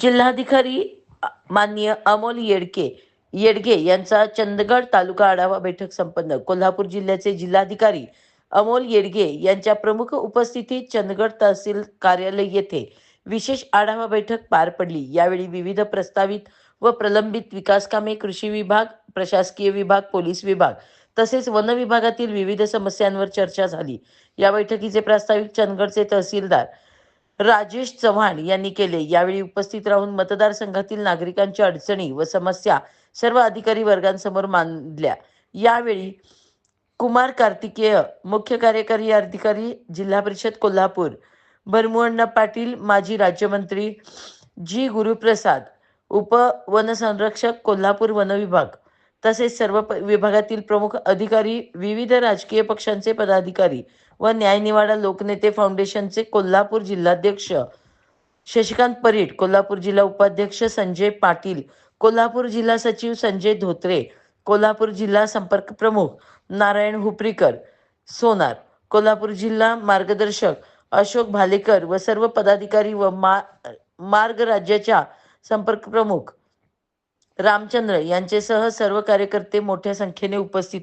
जिल्हाधिकारी मान्य माननीय अमोल येडके येडगे यांचा चंदगड तालुका आढावा बैठक संपन्न. कोल्हापूर जिल्ह्याचे जिल्हाधिकारी अमोल येडगे यांच्या प्रमुख उपस्थितीत चंदगड तहसील कार्यालय येथे विशेष आढावा बैठक पार पडली. यावेळी विविध प्रस्तावित व प्रलंबित विकास कामे कृषी विभाग प्रशासकीय विभाग पोलीस विभाग तसेच वन विभागातील विविध समस्यांवर चर्चा झाली. या बैठकीचे प्रास्ताविक चंदगडचे तहसीलदार राजेश चव्हाण यांनी केले. यावेळी उपस्थित राहून मतदारसंघातील नागरिकांच्या अडचणी व समस्या सर्व अधिकारी वर्गांसमोर मांडल्या. यावेळी कुमार कार्तिकेय मुख्य कार्यकारी अधिकारी जिल्हा परिषद कोल्हापूर भरमुअण्णा पाटील माजी राज्यमंत्री जी. गुरुप्रसाद उप वनसंरक्षक कोल्हापूर वनविभाग तसेच सर्व प- विभागातील प्रमुख अधिकारी विविध राजकीय पक्षांचे पदाधिकारी व न्यायनिवाडा लोकनेते फाउंडेशनचे कोल्हापूर जिल्हाध्यक्ष शशिकांत परीट कोल्हापूर जिल्हा उपाध्यक्ष संजय पाटील कोल्हापूर जिल्हा सचिव संजय धोत्रे कोल्हापूर जिल्हा संपर्क प्रमुख नारायण हुपरीकर सोनार कोल्हापूर जिल्हा मार्गदर्शक अशोक भालेकर व सर्व पदाधिकारी व मा मार्ग राज्याच्या संपर्क प्रमुख रामचंद्र यांचेसह सर्व कार्यकर्ते मोठ्या संख्येने उपस्थित